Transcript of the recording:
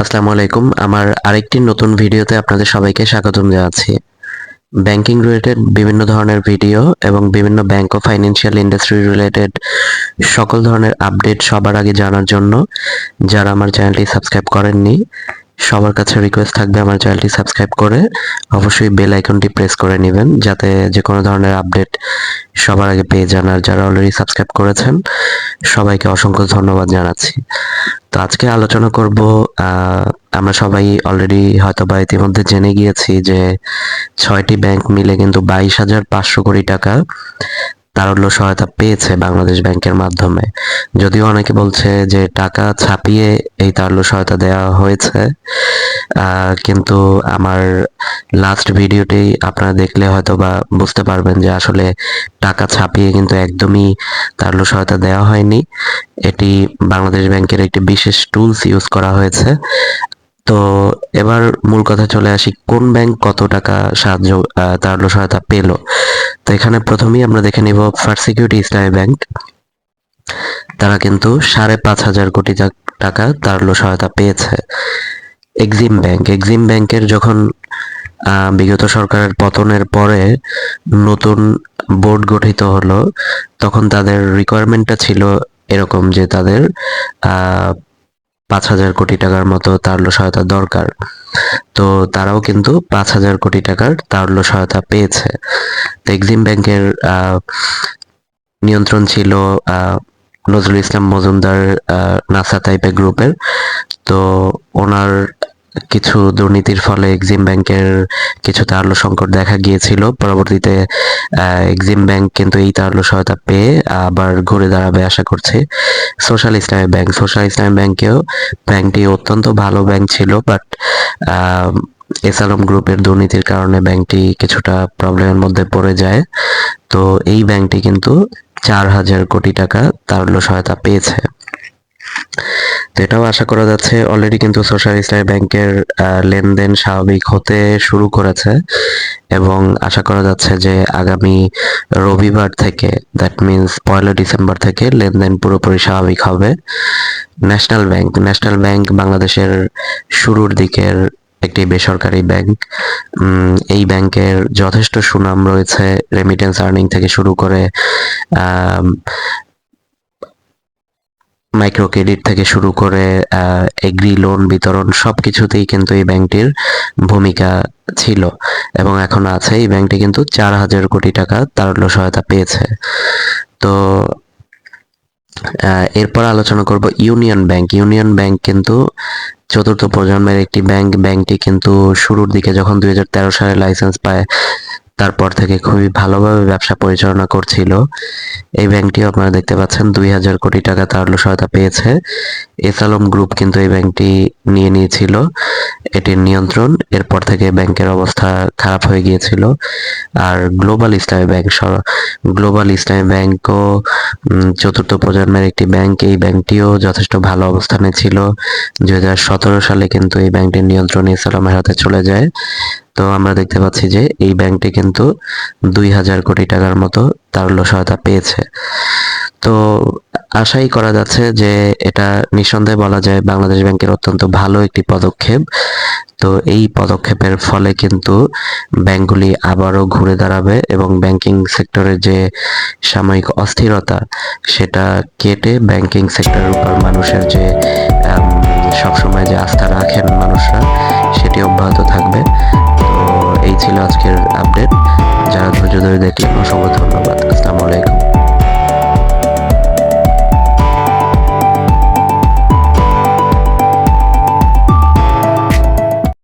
আসসালামু আলাইকুম। আমার আরেকটি নতুন ভিডিওতে আপনাদের সবাইকে স্বাগতম জানাচ্ছি। ব্যাংকিং রিলেটেড বিভিন্ন ধরনের ভিডিও এবং বিভিন্ন ব্যাংক ও ফাইন্যান্সিয়াল ইন্ডাস্ট্রি রিলেটেড সকল ধরনের আপডেট সবার আগে জানার জন্য যারা আমার চ্যানেলটি সাবস্ক্রাইব করেননি, সবার কাছে রিকোয়েস্ট থাকবে আমার চ্যানেলটি সাবস্ক্রাইব করে অবশ্যই বেল আইকনটি প্রেস করে নেবেন যাতে যে কোনো ধরনের আপডেট সবার আগে পেয়ে যান আর যারা অলরেডি সাবস্ক্রাইব করেছেন, সবাইকে অসংখ্য ধন্যবাদ জানাচ্ছি। তো আজকে আলোচনা করব আমরা সবাই অলরেডি হয়তো বা ইতিমধ্যে জেনে গিয়েছি যে ছয়টি ব্যাংক মিলে কিন্তু বাইশ হাজার পাঁচশো কোটি টাকা। তারল্য সহায়তা পেয়েছে বাংলাদেশ ব্যাংকের মাধ্যমে। যদিও অনেকে বলছে যে টাকা ছাপিয়ে এই তারল্য সহায়তা দেওয়া হয়েছে কিন্তু আমার লাস্ট ভিডিওটি আপনারা দেখলে হয়তো বা বুঝতে পারবেন যে আসলে টাকা ছাপিয়ে কিন্তু একদমই তারল্য সহায়তা দেওয়া হয়নি। এটি বাংলাদেশ ব্যাংকের একটি বিশেষ টুলস ইউজ করা হয়েছে। তো এবার মূল কথা চলে আসি, কোন ব্যাংক কত টাকা সাহায্য তারল্য সহায়তা পেল? তো এখানে প্রথমেই আমরা দেখে নিব ফার্স্ট সিকিউরিটি ইসলামী ব্যাংক তারা কিন্তু সাড়ে পাঁচ হাজার কোটি টাকা তারল্য সহায়তা পেয়েছে। এক্সিম ব্যাংক এক্সিম ব্যাংকের যখন বিগত সরকারের পতনের পরে নতুন বোর্ড গঠিত হলো, তখন তাদের রিকোয়ারমেন্টটা ছিল এরকম যে তাদের পাঁচ হাজার কোটি টাকার মতো তারল্য সহায়তা দরকার। তো তারাও কিন্তু পাঁচ হাজার কোটি টাকার তারল্য সহায়তা পেয়েছে। তো এক্সিম ব্যাংকের নিয়ন্ত্রণ ছিল নজরুল ইসলাম মজুমদার নাসা টাইপের গ্রুপের। তো ওনার কিছু দুর্নীতির ফলে এক্সিম ব্যাংকের কিছু তারল্য সংকট দেখা গিয়েছিল। পরবর্তীতে এক্সিম ব্যাংক কিন্তু এই তারল্য সহায়তা পেয়ে আবার ঘুরে দাঁড়াবে আশা করছি। সোশ্যাল ইসলামী ব্যাংক, সোশ্যাল ইসলামী ব্যাংকেও ব্যাংকটি অত্যন্ত ভালো ব্যাংক ছিল বাট এস আলম গ্রুপের দুর্নীতির কারণে ব্যাংকটি কিছুটা প্রবলেমের মধ্যে পড়ে যায়। তো এই ব্যাংকটি কিন্তু চার হাজার কোটি টাকা তারল্য সহায়তা পেয়েছে। তো এটাও আশা করা যাচ্ছে অলরেডি কিন্তু সোশ্যাল ইসলামী ব্যাংকের লেনদেন স্বাভাবিক হতে শুরু করেছে এবং আশা করা যাচ্ছে যে আগামী রবিবার থেকে দ্যাট মিন্স পয়লা ডিসেম্বর থেকে লেনদেন পুরোপুরি স্বাভাবিক হবে। ন্যাশনাল ব্যাংক ন্যাশনাল ব্যাংক বাংলাদেশের শুরুর দিকের একটি বেসরকারি ব্যাংক। এই ব্যাংকের যথেষ্ট সুনাম রয়েছে রেমিটেন্স আর্নিং থেকে শুরু করে মাইক্রো ক্রেডিট থেকে শুরু করে এগ্রি লোন বিতরণ সব কিছুতেই কিন্তু এই ব্যাংকটির ভূমিকা ছিল এবং এখন আছে। এই ব্যাংকটি কিন্তু চার হাজার কোটি টাকা তারল্য সহায়তা পেয়েছে। তো এরপর আলোচনা করব ইউনিয়ন ব্যাংক। ইউনিয়ন ব্যাংক কিন্তু চতুর্থ প্রজন্মের একটি ব্যাংক। ব্যাংকটি কিন্তু শুরুর দিকে যখন দুই হাজার তেরো সালে লাইসেন্স পায় তারপর থেকে খুবই ভালোভাবে ব্যবসা পরিচালনা করছিল। এই ব্যাংকটি আপনারা দেখতে পাচ্ছেন, দুই হাজার কোটি টাকা তারল্য সহায়তা পেয়েছে। এসালম গ্রুপ কিন্তু এই ব্যাংকটি নিয়ে নিয়েছিল। এটির নিয়ন্ত্রণ, এরপর থেকে ব্যাংকের অবস্থা খারাপ হয়ে গিয়েছিল। আর global Islami bank global Islami ব্যাংকও চতুর্থ প্রজন্মের একটি ব্যাংক। এই ব্যাংকটিও যথেষ্ট ভালো অবস্থানে ছিল। দুই হাজার সতেরো সালে কিন্তু এই ব্যাংকটির নিয়ন্ত্রণ এস আলমের হাতে চলে যায়। তো আমরা দেখতে পাচ্ছি যে এই ব্যাংকটি কিন্তু দুই হাজার কোটি টাকার মতো তারল্য সহায়তা পেয়েছে। তো আশাই করা যাচ্ছে যে এটা নিঃসন্দেহে বলা যায় বাংলাদেশ ব্যাংকের অত্যন্ত ভালো একটি পদক্ষেপ। তো এই পদক্ষেপের ফলে কিন্তু ব্যাংকগুলি আবারও ঘুরে দাঁড়াবে এবং ব্যাংকিং সেক্টরের যে সাময়িক অস্থিরতা, সেটা কেটে ব্যাংকিং সেক্টরের উপর মানুষের যে সবসময় যে আস্থা রাখেন মানুষরা, সেটি অব্যাহত থাকবে। আজকের আপডেট যারা ধৈর্য ধরে দেখলেন অসংখ্য ধন্যবাদ।